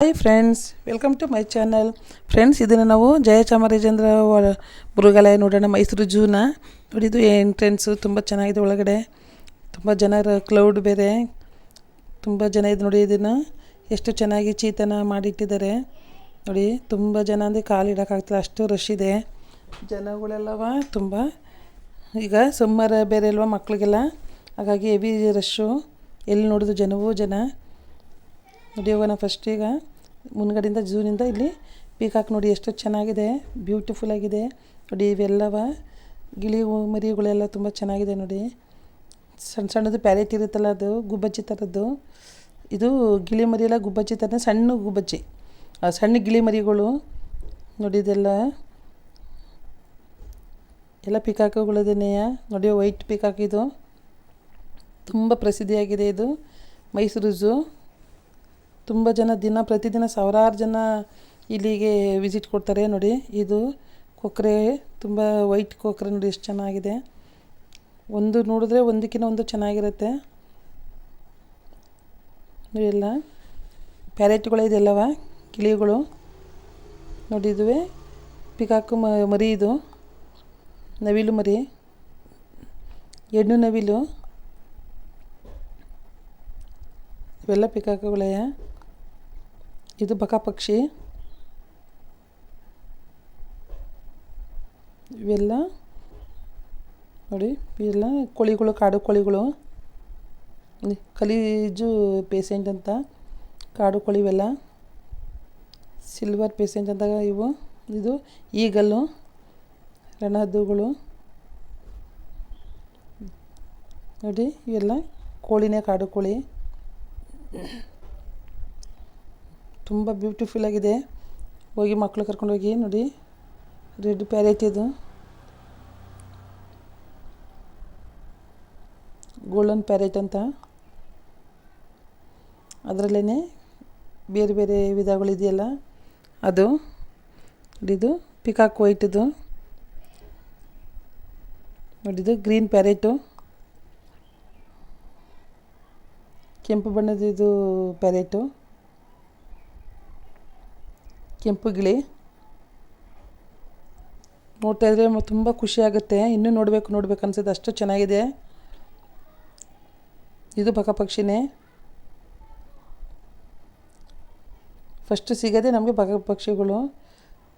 Hi friends welcome to my channel friends ಇದನ್ನು ನಾವು ಜಯಚಾಮರಾಜೇಂದ್ರ ಚಾಮರಾಜೇಂದ್ರ ಮೃಗಾಲಯ ನೋಡೋಣ, ಮೈಸೂರು ಜೂನ. ನೋಡಿ ಇದು ಎಂಟ್ರೆನ್ಸು ತುಂಬ ಚೆನ್ನಾಗಿದೆ ಒಳಗಡೆ. ತುಂಬ ಜನ ಕ್ಲೌಡ್ ಬೇರೆ. ತುಂಬ ಜನ ಇದು ನೋಡಿ ಇದನ್ನು. ಎಷ್ಟು ಚೆನ್ನಾಗಿ ಚೀತನ ಮಾಡಿಟ್ಟಿದ್ದಾರೆ. ನೋಡಿ, ತುಂಬ ಜನ ಅಂದರೆ ಕಾಲಿಡೋಕ್ಕಾಗ್ತಿಲ್ಲ ಅಷ್ಟು ರಶ್ ಇದೆ. ಜನಗಳೆಲ್ಲವ ತುಂಬ, ಈಗ ಸಮ್ಮರ್ ಬೇರೆ ಅಲ್ವ ಮಕ್ಕಳಿಗೆಲ್ಲ ಹಾಗಾಗಿ ಹೆವಿ ರಶ್ಶು ಎಲ್ಲಿ ನೋಡಿದ್ರು ಜನವೂ ಜನ. ನೋಡಿ ಹೋಗೋಣ ಫಸ್ಟ್ ಈಗ. ಮುನ್ಗಡೆಯಿಂದ ಜೂನಿಂದ ಇಲ್ಲಿ ಪೀಕಾಕ್ ನೋಡಿ ಎಷ್ಟು ಚೆನ್ನಾಗಿದೆ ಬ್ಯೂಟಿಫುಲ್ ಆಗಿದೆ. ನೋಡಿ ಇವೆಲ್ಲವ ಗಿಳಿ ಮರಿಗಳೆಲ್ಲ ತುಂಬ ಚೆನ್ನಾಗಿದೆ ನೋಡಿ. ಸಣ್ಣ ಸಣ್ಣದು ಪ್ಯಾರೆಟ್ ಇರುತ್ತಲ್ಲ ಅದು, ಗುಬ್ಬಚ್ಚಿ ಥರದ್ದು. ಇದು ಗಿಳಿ ಮರಿ ಎಲ್ಲ ಗುಬ್ಬಚ್ಚಿ ಥರ ಸಣ್ಣ ಗುಬ್ಬಚ್ಚಿ. ಸಣ್ಣ ಗಿಳಿ ಮರಿಗಳು ನೋಡಿ ಇದೆಲ್ಲ. ಎಲ್ಲ ಪಿಕಾಕುಗಳದೇನೆ ನೋಡಿ ವೈಟ್ ಪಿಕಾಕ್ ಇದು. ತುಂಬ ಪ್ರಸಿದ್ಧಿಯಾಗಿದೆ ಇದು ಮೈಸೂರು ಝೂ. ತುಂಬ ಜನ ದಿನ ಪ್ರತಿದಿನ ಸಾವಿರಾರು ಜನ ಇಲ್ಲಿಗೆ ವಿಸಿಟ್ ಕೊಡ್ತಾರೆ ನೋಡಿ. ಇದು ಕೊಕ್ಕರೆ ತುಂಬ ವೈಟ್ ಕೊಕ್ಕರೆ ನೋಡಿ ಎಷ್ಟು ಚೆನ್ನಾಗಿದೆ. ಒಂದು ನೋಡಿದ್ರೆ ಒಂದಕ್ಕಿಂತ ಒಂದು ಚೆನ್ನಾಗಿರುತ್ತೆ. ಇವೆಲ್ಲ ಪ್ಯಾರೆಟ್ಗಳು ಇದೆಲ್ಲವ? ಕಿಳಿಗಳು ನೋಡಿ ಇದುವೆ. ಪಿಕಾಕು ಮ, ಮರಿ ಇದು. ನವಿಲು ಮರಿ. ಹೆಣ್ಣು ನವಿಲು. ಇವೆಲ್ಲ ಪಿಕಾಕುಗಳೇ. ಇದು ಬಕ ಪಕ್ಷಿ. ಇವೆಲ್ಲ ನೋಡಿ, ಇವೆಲ್ಲ ಕೋಳಿಗಳು, ಕಾಡು ಕೋಳಿಗಳು. ಕಲೀಜು ಪೇಸೆಂಟ್ ಅಂತ, ಕಾಡು ಕೋಳಿ ಇವೆಲ್ಲ. ಸಿಲ್ವರ್ ಪೇಸೆಂಟ್ ಅಂತ ಇವು. ಇದು ಈಗಲ್ಲು ರಣಹದ್ದುಗಳು. ನೋಡಿ, ಇವೆಲ್ಲ ಕೋಳಿನೇ ಕಾಡು ಕೋಳಿ. ತುಂಬ ಬ್ಯೂಟಿಫುಲ್ ಆಗಿದೆ. ಹೋಗಿ ಮಕ್ಕಳು ಕರ್ಕೊಂಡೋಗಿ ನೋಡಿ. ರೆಡ್ ಪ್ಯಾರೆಟ್ ಇದು. ಗೋಲ್ಡನ್ ಪ್ಯಾರೆಟ್ ಅಂತ. ಅದರಲ್ಲೇ ಬೇರೆ ಬೇರೆ ವಿಧಗಳಿದೆಯಲ್ಲ ಅದು, ಇದು ಪಿಕಾಕ್ ವೈಟದು ನೋಡಿದು ಗ್ರೀನ್ ಪ್ಯಾರೆಟು ಕೆಂಪು ಬಣ್ಣದ ಇದು ಪ್ಯಾರೆಟು ಕೆಂಪು ಗಿಳಿ ನೋಡ್ತಾ ಇದ್ರೆ ತುಂಬ ಖುಷಿ ಆಗುತ್ತೆ. ಇನ್ನೂ ನೋಡಬೇಕು, ನೋಡ್ಬೇಕು ಅನ್ಸುತ್ತೆ. ಅಷ್ಟು ಚೆನ್ನಾಗಿದೆ. ಇದು ಬಕ ಪಕ್ಷಿನೇ. ಫಸ್ಟ್ ಸಿಗೋದೇ ನಮಗೆ ಬಗ ಪಕ್ಷಿಗಳು.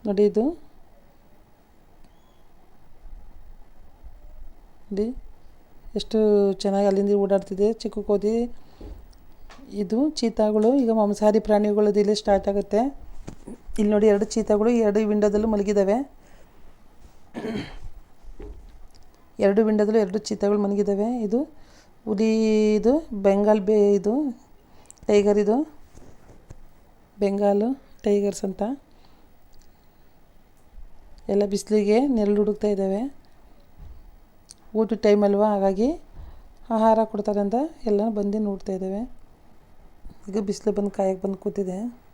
ನೋಡಿ ಇದು. ನೋಡಿ ಎಷ್ಟು ಚೆನ್ನಾಗಿ ಅಲ್ಲಿಂದ ಓಡಾಡ್ತಿದೆ. ಚಿಕ್ಕ ಕೋತಿ. ಇದು ಚೀತಾಗಳು. ಈಗ ಮಾಂಸಾಹಾರಿ ಪ್ರಾಣಿಗಳದ್ದು ಇಲ್ಲಿ ಸ್ಟಾರ್ಟ್ ಆಗುತ್ತೆ. ಇಲ್ಲಿ ನೋಡಿ ಎರಡು ಚೀತಗಳು, ಎರಡು ವಿಂಡೋದಲ್ಲೂ ಮಲಗಿದ್ದಾವೆ ಎರಡು ವಿಂಡೋದಲ್ಲೂ ಎರಡು ಚೀತಗಳು ಮಲಗಿದ್ದಾವೆ ಇದು ಹುಲಿ ಇದು, ಬೆಂಗಾಲ್ ಬೇ ಇದು, ಟೈಗರ್ ಇದು, ಬೆಂಗಾಲು, ಟೈಗರ್ಸ್ ಅಂತ. ಎಲ್ಲ ಬಿಸಿಲಿಗೆ ನೆರಳು ಹುಡುಕ್ತಾ ಇದ್ದಾವೆ. ಊಟದ ಟೈಮ್ ಅಲ್ವಾ? ಹಾಗಾಗಿ ಆಹಾರ ಕೊಡ್ತಾರೆ ಅಂತ ಎಲ್ಲ ಬಂದು ನೋಡ್ತಾ ಇದ್ದಾವೆ. ಈಗ ಬಿಸಿಲು ಬಂದು ಕಾಯಕ್ಕೆ ಬಂದು ಕೂತಿದೆ.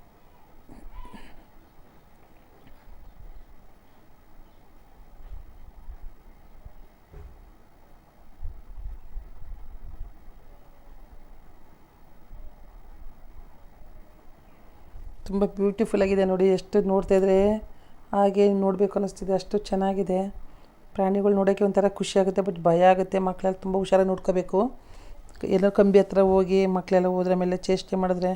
ತುಂಬ ಬ್ಯೂಟಿಫುಲ್ ಆಗಿದೆ ನೋಡಿ, ಎಷ್ಟು ನೋಡ್ತಾ ಇದ್ರೆ, ಹಾಗೆ ನೋಡಬೇಕು ಅನ್ನಿಸ್ತಿದೆ ಅಷ್ಟು ಚೆನ್ನಾಗಿದೆ. ಪ್ರಾಣಿಗಳು ನೋಡೋಕೆ ಒಂಥರ ಖುಷಿ ಆಗುತ್ತೆ ಬಟ್ ಭಯ ಆಗುತ್ತೆ ಮಕ್ಕಳೆಲ್ಲ ತುಂಬ ಹುಷಾರಾಗಿ ನೋಡ್ಕೋಬೇಕು. ಎಲ್ಲೋ ಕಂಬಿ ಹತ್ರ ಹೋಗಿ ಮಕ್ಕಳೆಲ್ಲ ಹೋದ್ರೆ, ಆಮೇಲೆ ಚೇಷ್ಟೆ ಮಾಡಿದ್ರೆ,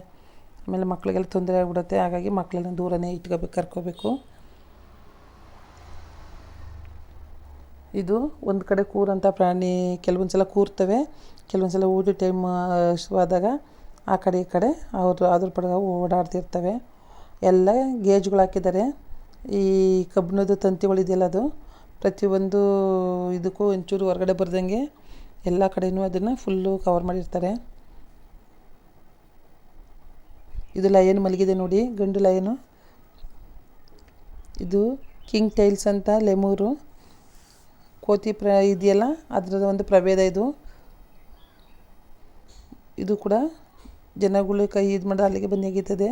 ಆಮೇಲೆ ಮಕ್ಕಳಿಗೆಲ್ಲ ತೊಂದರೆ ಆಗಿಬಿಡುತ್ತೆ, ಹಾಗಾಗಿ ಮಕ್ಕಳೆಲ್ಲ ದೂರನೇ ಇಟ್ಕೋಬೇಕು, ಕರ್ಕೋಬೇಕು. ಇದು ಒಂದು ಕಡೆ ಕೂರಂಥ ಪ್ರಾಣಿ ಕೆಲವೊಂದು ಸಲ ಕೂರ್ತವೆ ಕೆಲವೊಂದು ಸಲ ಊಟ ಟೈಮ್ ಆದಾಗ ಆ ಕಡೆ ಈ ಕಡೆ ಅವರು ಅದ್ರ ಪಡೆದ ಓಡಾಡ್ತಿರ್ತವೆ. ಎಲ್ಲ ಗೇಜ್ಗಳು ಹಾಕಿದ್ದಾರೆ. ಈ ಕಬ್ಬಿಣದ ತಂತಿಗಳಿದೆಯಲ್ಲ ಅದು? ಪ್ರತಿಯೊಂದು ಇದಕ್ಕೂ ಒಂಚೂರು ಹೊರಗಡೆ ಬರ್ದಂಗೆ ಎಲ್ಲ ಕಡೆಯೂ ಅದನ್ನು ಫುಲ್ಲು ಕವರ್ ಮಾಡಿರ್ತಾರೆ. ಇದು ಲಯನ್ ಮಲಗಿದೆ ನೋಡಿ, ಗಂಡು ಲಯನು ಇದು ಕಿಂಗ್ ಟೈಲ್ಸ್ ಅಂತ ಲೆಮೂರು ಕೋತಿ ಪ್ರ ಇದೆಯಲ್ಲ ಅದರದ ಒಂದು ಪ್ರಭೇದ ಇದು. ಇದು ಕೂಡ ಜನಗಳು ಕೈ ಇದು ಮಾಡಿ ಅಲ್ಲಿಗೆ ಬಂದು ನೆಗೀತದೆ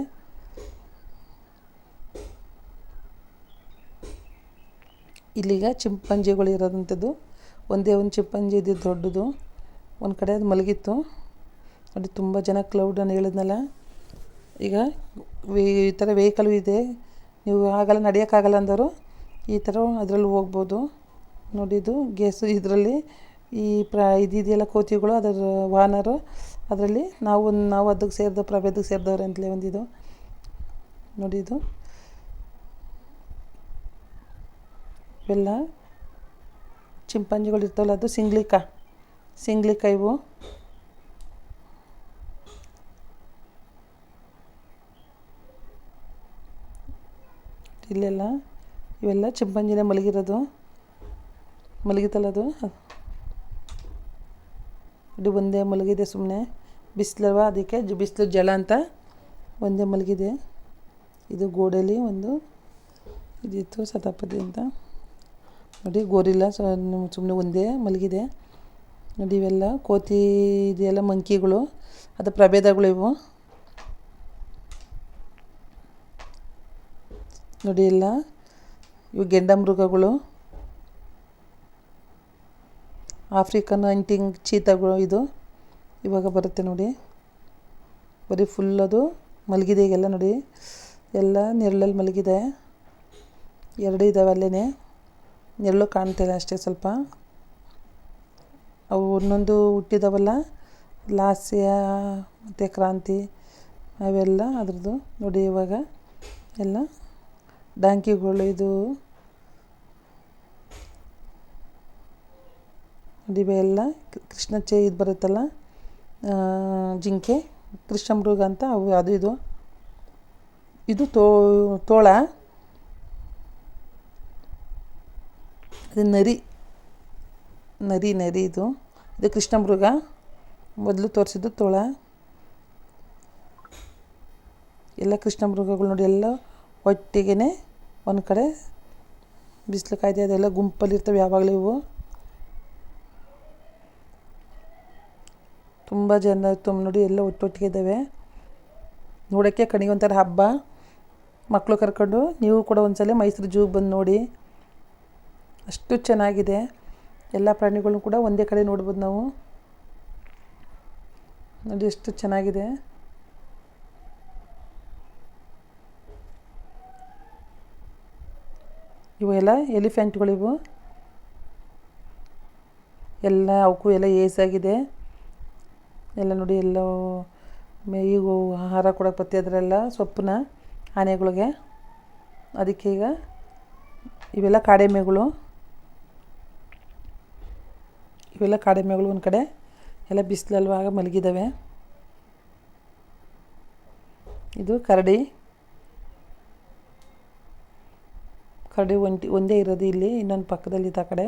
ಇಲ್ಲಿಗ ಚಿಂಪಂಜಿಗಳು ಇರೋದಂಥದ್ದು. ಒಂದೇ ಒಂದು ಚಿಂಪಂಜಿ ಇದ್ದಿದ್ದು ದೊಡ್ಡದು. ಒಂದು ಕಡೆ ಅದು ಮಲಗಿತ್ತು. ನೋಡಿ, ತುಂಬ ಜನ ಕ್ಲೌಡ್ ಕ್ಲೌಡನ್ನು ಹೇಳಿದ್ನಲ್ಲ? ಈಗ ಈ ಥರ ವೆಹಿಕಲ್ ಇದೆ. ನೀವು ಆಗಲ್ಲ ನಡೆಯೋಕ್ಕಾಗಲ್ಲ ಅಂದರು ಈ ಥರ ಅದರಲ್ಲಿ ಹೋಗ್ಬೋದು. ನೋಡಿದ್ದು ಗೇಸು ಇದರಲ್ಲಿ ಈ ಪ್ರ, ಇದಿದೆಯಲ್ಲ ಕೋತಿಗಳು, ಅದರ ವಾನರು ಅದರಲ್ಲಿ ನಾವು ನಾವು ಅದಕ್ಕೆ ಸೇರಿದ ಪ್ರಭೇದಕ್ಕೆ ಸೇರಿದವ್ರೆ ಅಂತಲೇ ಒಂದಿದು. ನೋಡಿ ಇದು. ಇವೆಲ್ಲ ಚಿಂಪಾಂಜಿಗಳು ಇರ್ತವಲ್ಲ, ಅದು ಸಿಂಗ್ಲಿಕ. ಸಿಂಗ್ಲಿಕ ಇವು. ಇಲ್ಲೆಲ್ಲ ಇವೆಲ್ಲ ಚಿಂಪಾಂಜಿನೇ ಮಲಗಿರೋದು. ಮಲಗಿತಲ್ಲ ಅದು? ಇದು ಒಂದೇ ಮಲಗಿದೆ ಸುಮ್ಮನೆ ಬಿಸಿಲವ ಅದಕ್ಕೆ ಬಿಸಿಲು ಜಲ ಅಂತ ಒಂದೇ ಮಲಗಿದೆ. ಇದು ಗೋಡೆಯಲ್ಲಿ ಒಂದು ಇದಿತ್ತು ಸತಾಪತಿ ಅಂತ. ನೋಡಿ, ಗೋರಿಲ್ಲ, ಸೊ ಸುಮ್ಮನೆ ಒಂದೇ ಮಲಗಿದೆ. ನೋಡಿ, ಇವೆಲ್ಲ ಕೋತಿ ಇದೆಲ್ಲ ಮಂಕಿಗಳು. ಅದು ಪ್ರಭೇದಗಳು ಇವು. ನೋಡಿ, ಎಲ್ಲ ಇವು ಗೆಂಡ ಮೃಗಗಳು ಆಫ್ರಿಕನ್ ಹಂಟಿಂಗ್ ಚೀತಾಗಳು ಇದು. ಇವಾಗ ಬರುತ್ತೆ ನೋಡಿ. ಬರೀ ಫುಲ್ ಅದು ಮಲಗಿದೆ ಈಗೆಲ್ಲ ನೋಡಿ. ಎಲ್ಲ ನೆರಳಲ್ಲಿ ಮಲಗಿದೆ. ಎರಡು ಇದ್ದಾವೆ ಅಲ್ಲೇ ನೆರಳು ಕಾಣ್ತಿಲ್ಲ ಅಷ್ಟೇ ಸ್ವಲ್ಪ. ಅವು ಒಂದೊಂದು ಹುಟ್ಟಿದವಲ್ಲ. ಲಾಸ್ಯ, ಮತ್ತು ಕ್ರಾಂತಿ, ಅವೆಲ್ಲ ಅದ್ರದ್ದು ನೋಡಿ ಇವಾಗ ಎಲ್ಲ. ಡಾಂಕಿಗಳು ಇದು ನೋಡಿ ಇವೆಲ್ಲ ಕೃಷ್ಣ ಚೇ ಇದು ಬರುತ್ತಲ್ಲ ಜಿಂಕೆ, ಕೃಷ್ಣ ಮೃಗ ಅಂತ ಅವು ಅದು ಇದು. ಇದು ತೋ, ತೋಳ. ಇದು ನರಿ ನರಿ ನರಿ ಇದು. ಇದು ಕೃಷ್ಣ ಮೃಗ. ಮೊದಲು ತೋರಿಸಿದ್ದು ತೋಳ. ಎಲ್ಲ ಕೃಷ್ಣ ಮೃಗಗಳು ನೋಡಿ, ಎಲ್ಲ ಒಟ್ಟಿಗೆ ಒಂದು ಕಡೆ ಬಿಸಿಲು ಕಾಯ್ದೆ ಅದೆಲ್ಲ ಗುಂಪಲ್ಲಿರ್ತವೆ ಯಾವಾಗಲೂ ಇವು. ತುಂಬ ಜನ ತುಂಬ ನೋಡಿ ಎಲ್ಲ ಒಟ್ಟೊಟ್ಟಿಗೆ ಇದ್ದಾವೆ. ನೋಡೋಕ್ಕೆ ಕಣಿಗೆ ಒಂಥರ ಹಬ್ಬ. ಮಕ್ಕಳು ಕರ್ಕೊಂಡು ನೀವು ಕೂಡ ಒಂದ್ಸಲ ಮೈಸೂರು ಜೂಗೆ ಬಂದು ನೋಡಿ. ಅಷ್ಟು ಚೆನ್ನಾಗಿದೆ. ಎಲ್ಲ ಪ್ರಾಣಿಗಳನ್ನು ಕೂಡ ಒಂದೇ ಕಡೆ ನೋಡ್ಬೋದು ನಾವು. ನೋಡಿ ಎಷ್ಟು ಚೆನ್ನಾಗಿದೆ. ಇವು ಎಲ್ಲ ಎಲಿಫೆಂಟ್ಗಳಿವು. ಎಲ್ಲ ಅವಕ್ಕೂ ಎಲ್ಲ ಏಸಾಗಿದೆ. ಎಲ್ಲ ನೋಡಿ ಎಲ್ಲ ಮೇಯಿಗೂ ಆಹಾರ ಕೊಡೋಕೆ ಬತ್ತಿದ್ರೆಲ್ಲ ಸೊಪ್ಪನ್ನ, ಆನೆಗಳಿಗೆ. ಅದಕ್ಕೆ ಈಗ ಇವೆಲ್ಲ ಕಾಡೆಮ್ಮೆಗಳು ಇವೆಲ್ಲ ಕಾಡೆಮ್ಮೆಗಳು ಒಂದು ಕಡೆ. ಎಲ್ಲ ಬಿಸಿಲಲ್ವಾಗ ಮಲಗಿದ್ದಾವೆ. ಇದು ಕರಡಿ. ಕರಡಿ ಒಂಟಿ, ಒಂದೇ ಇರೋದು ಇಲ್ಲಿ, ಇನ್ನೊಂದು ಪಕ್ಕದಲ್ಲಿ ಆ ಕಡೆ.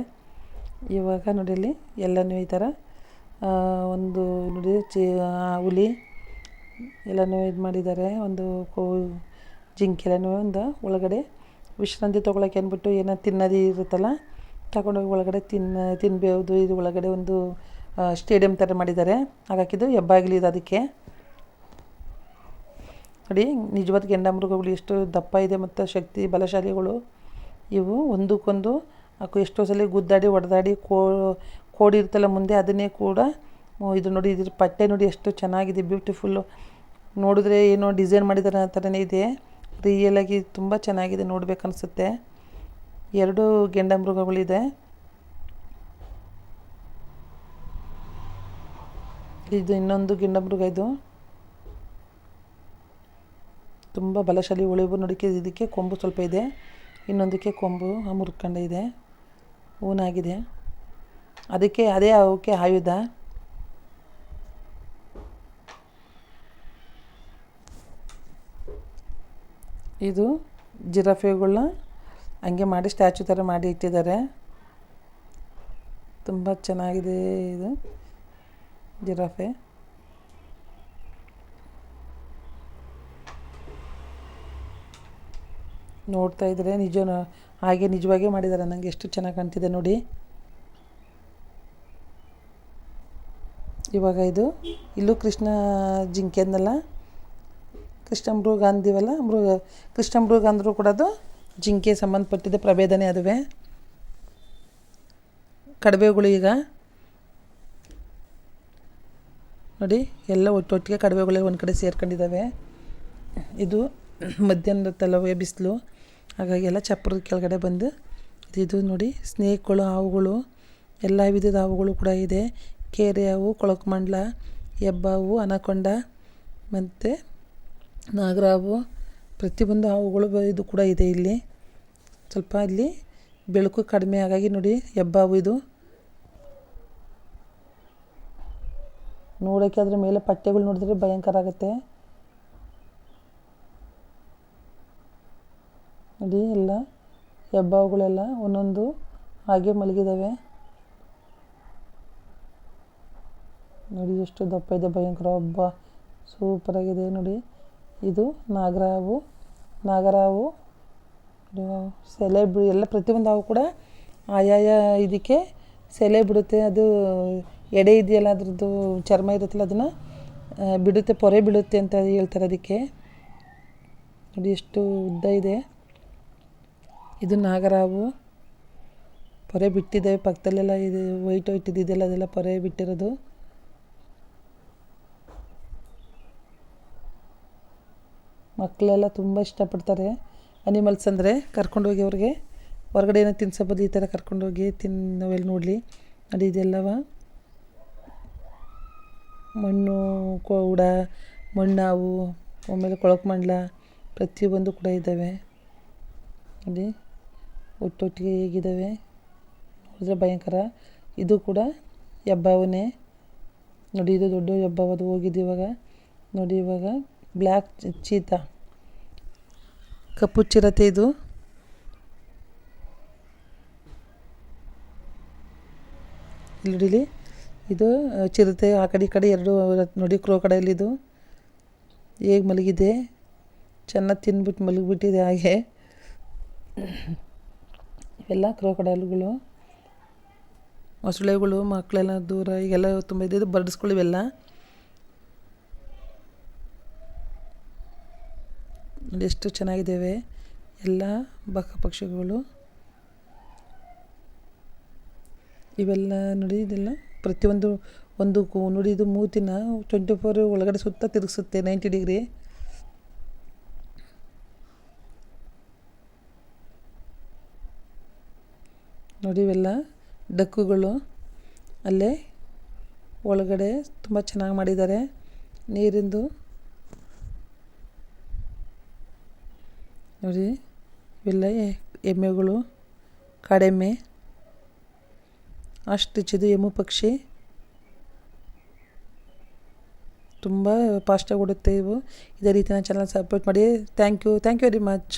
ಇವಾಗ ನೋಡಿ ಇಲ್ಲಿ ಎಲ್ಲನೂ ಈ ಥರ ಒಂದು ನೋಡಿ, ಚಿ ಹುಲಿ ಎಲ್ಲನೂ ಇದು ಮಾಡಿದ್ದಾರೆ. ಒಂದು ಕೋ ಜಿಂಕೆಲ್ಲನೂ ಒಂದು ಒಳಗಡೆ ವಿಶ್ರಾಂತಿ ತೊಗೊಳಕ್ಕೆ ಅಂದ್ಬಿಟ್ಟು ಏನೋ ತಿನ್ನೋದು ಇರುತ್ತಲ್ಲ, ತಗೊಂಡೋಗಿ ಒಳಗಡೆ ತಿನ್ನ, ತಿನ್ಬೋದು. ಇದು ಒಳಗಡೆ ಒಂದು ಸ್ಟೇಡಿಯಂ ಥರ ಮಾಡಿದ್ದಾರೆ. ಹಾಗಾಕಿದ್ದು ಇದು ಅದಕ್ಕೆ. ನೋಡಿ, ನಿಜವಾದ ಗೆಂಡ ಮೃಗಗಳು ಎಷ್ಟು ದಪ್ಪ ಇದೆ ಮತ್ತು ಶಕ್ತಿ, ಬಲಶಾಲಿಗಳು. ಇವು ಒಂದಕ್ಕೊಂದು ಅಕ್ಕು ಎಷ್ಟೋ ಸಲ ಗುದ್ದಾಡಿ ಹೊಡೆದಾಡಿ ಕೋ ಕೋಡಿ ಇರ್ತಲ್ಲ ಮುಂದೆ, ಅದನ್ನೇ ಕೂಡ ಇದು ನೋಡಿ, ಇದ್ರ ಪಟ್ಟೆ ನೋಡಿ ಎಷ್ಟು ಚೆನ್ನಾಗಿದೆ ಬ್ಯೂಟಿಫುಲ್ಲು ನೋಡಿದ್ರೆ ಏನೋ ಡಿಸೈನ್ ಮಾಡಿದ್ದಾರೆ ಆ ಥರನೇ ಇದೆ ರಿಯಲಾಗಿ ತುಂಬ ಚೆನ್ನಾಗಿದೆ ನೋಡ್ಬೇಕು ಅನಿಸುತ್ತೆ. ಎರಡು ಗೆಂಡ ಮೃಗಗಳಿದೆ. ಇದು ಇನ್ನೊಂದು ಗೆಂಡ ಮೃಗ ಇದು. ತುಂಬ ಬಲಶಾಲಿ ಉಳಿವು ನಡಿಕೆ ಇದಕ್ಕೆ ಕೊಂಬು ಸ್ವಲ್ಪ ಇದೆ. ಇನ್ನೊಂದಕ್ಕೆ ಕೊಂಬು ಮುರ್ಕಂಡ ಇದೆ. ಊನಾಗಿದೆ ಅದಕ್ಕೆ ಅದೇ ಅವಕ್ಕೆ ಆಯುಧ. ಇದು ಜಿರಾಫೆಗಳನ್ನ ಹಂಗೆ ಮಾಡಿ ಸ್ಟ್ಯಾಚು ಥರ ಮಾಡಿ ಇಟ್ಟಿದ್ದಾರೆ. ತುಂಬ ಚೆನ್ನಾಗಿದೆ ಇದು ಜಿರಾಫೆ. ನೋಡ್ತಾ ಇದ್ರೆ ನಿಜ ಹಾಗೆ ನಿಜವಾಗೇ ಮಾಡಿದ್ದಾರೆ. ನನಗೆ ಎಷ್ಟು ಚೆನ್ನಾಗಿ ಕಾಣ್ತಿದೆ ನೋಡಿ. ಇವಾಗ ಇದು, ಇಲ್ಲೂ ಕೃಷ್ಣ ಜಿಂಕೆ ಅಂದಲ್ಲ ಕೃಷ್ಣ ಮೃಗ ಅಂದಿವಲ್ಲ, ಮೃಗ, ಕೃಷ್ಣ ಮೃಗ ಅಂದರೂ ಕೂಡ ಅದು ಜಿಂಕೆ ಸಂಬಂಧಪಟ್ಟಿದ್ದ ಪ್ರಭೇದನೇ ಅದುವೆ. ಕಡವೆಗಳು ಈಗ. ನೋಡಿ, ಎಲ್ಲ ಒಟ್ಟೊಟ್ಟಿಗೆ ಕಡವೆಗಳು ಒಂದು ಕಡೆ ಸೇರ್ಕೊಂಡಿದ್ದಾವೆ. ಇದು ಮಧ್ಯಾಹ್ನದ ತಲವೇ ಬಿಸಿಲು. ಹಾಗಾಗಿ ಎಲ್ಲ ಚಪ್ಪರದ ಕೆಳಗಡೆ ಬಂದು, ಇದು ನೋಡಿ ಸ್ನೇಕ್ಗಳು ಹಾವುಗಳು, ಎಲ್ಲ ವಿಧದ ಹಾವುಗಳು ಕೂಡ ಇದೆ. ಕೇರೆ ಹಾವು ಹೆಬ್ಬ ಹೆಬ್ಬಾವು ಅನಕೊಂಡ ಮತ್ತು ನಾಗರಾವು, ಪ್ರತಿಯೊಂದು ಹಾವುಗಳು ಇದು ಕೂಡ ಇದೆ ಇಲ್ಲಿ. ಸ್ವಲ್ಪ ಇಲ್ಲಿ ಬೆಳಕು ಕಡಿಮೆ ಹಾಗಾಗಿ ನೋಡಿ ಹೆಬ್ಬಾವು ಇದು. ನೋಡೋಕ್ಕೆ ಅದ್ರ ಮೇಲೆ ಪಟ್ಟೆಗಳು ನೋಡಿದ್ರೆ ಭಯಂಕರ ಆಗುತ್ತೆ. ನೋಡಿ, ಎಲ್ಲ ಹೆಬ್ಬಾವುಗಳೆಲ್ಲ ಒಂದೊಂದು ಹಾಗೆ ಮಲಗಿದ್ದಾವೆ ನೋಡಿ, ಎಷ್ಟು ದಪ್ಪ ಇದೆ, ಭಯಂಕರ ಒಬ್ಬ ಸೂಪರಾಗಿದೆ ನೋಡಿ. ಇದು ನಾಗರಾವು ನಾಗರಾವು ಸೆಲೆ ಬಿ ಎಲ್ಲ ಪ್ರತಿಯೊಂದು ಹಾವು ಕೂಡ ಆಯಾಯ ಇದಕ್ಕೆ ಸೆಲೆ ಬಿಡುತ್ತೆ. ಅದು ಎಡೆ ಇದೆಯಲ್ಲ, ಅದ್ರದ್ದು ಚರ್ಮ ಇರುತ್ತಲ್ಲ, ಅದನ್ನು ಬಿಡುತ್ತೆ, ಪೊರೆ ಬಿಡುತ್ತೆ ಅಂತ ಹೇಳ್ತಾರೆ ಅದಕ್ಕೆ. ನೋಡಿ, ಎಷ್ಟು ಉದ್ದ ಇದೆ. ಇದು ನಾಗರಾವು ಪೊರೆ ಬಿಟ್ಟಿದೆ, ಪಕ್ಕದಲ್ಲೆಲ್ಲ ಇದು, ವೈಟ್ ವೈಟ್ ಇದೆಯಲ್ಲ ಅದೆಲ್ಲ ಪೊರೆ ಬಿಟ್ಟಿರೋದು. ಮಕ್ಕಳೆಲ್ಲ ತುಂಬ ಇಷ್ಟಪಡ್ತಾರೆ. ಅನಿಮಲ್ಸ್ ಅಂದರೆ ಕರ್ಕೊಂಡೋಗಿ ಅವ್ರಿಗೆ. ಹೊರಗಡೆ ಏನೋ ತಿನ್ಸೋ ಬದಲು ಈ ಥರ ಕರ್ಕೊಂಡೋಗಿ ತಿನ್ನೋವೆಲ್ಲ ನೋಡಲಿ. ಅದು ಇದೆಲ್ಲವ. ಮಣ್ಣು, ಕೂಡ, ಮಣ್ಣಾವು ಆಮೇಲೆ ಕೊಳಕುಮಂಡ್ಲ ಪ್ರತಿಯೊಂದು ಕೂಡ ಇದ್ದಾವೆ. ಅಲ್ಲಿ ಒಟ್ಟೊಟ್ಟಿಗೆ ಹೇಗಿದ್ದಾವೆ. ನೋಡಿದ್ರೆ ಭಯಂಕರ. ಇದು ಕೂಡ ಹೆಬ್ಬಾವನೇ ನೋಡಿ, ಇದು ದೊಡ್ಡ ಹೆಬ್ಬಾವದು ಹೋಗಿದ್ದು ಹೋಗಿದೆ ಇವಾಗ. ನೋಡಿ, ಇವಾಗ ಬ್ಲ್ಯಾಕ್ ಚೀತಾ. ಕಪ್ಪು ಚಿರತೆ ಇದು. ಇಲ್ಲಿ ಇದು ಚಿರತೆ, ಆ ಕಡೆ, ಈ ಕಡೆ ಎರಡು, ನೋಡಿ, ಕ್ರೋ ಕಡೆಯಲ್ಲಿ ಇದು. ಹೇಗೆ ಮಲಗಿದೆ? ಚೆನ್ನಾಗಿ ತಿಂದ್ಬಿಟ್ಟು ಮಲಗಿಬಿಟ್ಟಿದೆ ಹಾಗೆ. ಇವೆಲ್ಲ ಕ್ರೋಕಡೈಲ್ಗಳು ಮೊಸಳೆಗಳು, ಮಕ್ಕಳೆಲ್ಲ ದೂರ, ಈಗೆಲ್ಲ ತುಂಬ ಇದೆ. ಇದು ಬರ್ಡ್ಸ್ಗಳು ಇವೆಲ್ಲ. ಎಷ್ಟು ಚೆನ್ನಾಗಿದ್ದಾವೆ. ಎಲ್ಲ ಬಕ ಪಕ್ಷಿಗಳು. ಇವೆಲ್ಲ ನೋಡಿ, ಇದೆಲ್ಲ ಪ್ರತಿಯೊಂದು ಒಂದು ನೋಡಿ, ಇದು ಮೂತಿನ ಟ್ವೆಂಟಿ ಫೋರ್ ಒಳಗಡೆ ಸುತ್ತ ತಿರುಗಿಸುತ್ತೆ ನೈಂಟಿ ಡಿಗ್ರಿ ನೋಡಿ ಇವೆಲ್ಲ ಡಕ್ಕುಗಳು. ಅಲ್ಲೇ ಒಳಗಡೆ ತುಂಬ ಚೆನ್ನಾಗಿ ಮಾಡಿದ್ದಾರೆ. ನೀರಿಂದು ನೋಡಿ, ಇವೆಲ್ಲ ಎಮ್ಮೆಗಳು ಕಾಡೆಮ್ಮೆ ಅಷ್ಟಿಚ್ಚಿದು ಎಮ್ಮು ಪಕ್ಷಿ. ತುಂಬ ಫಾಸ್ಟಾಗಿ ಓಡುತ್ತೆ ಇವು. ಇದೇ ರೀತಿ ನನ್ನ ಚಾನಲ್ ಸಪೋರ್ಟ್ ಮಾಡಿ. Thank you thank you very much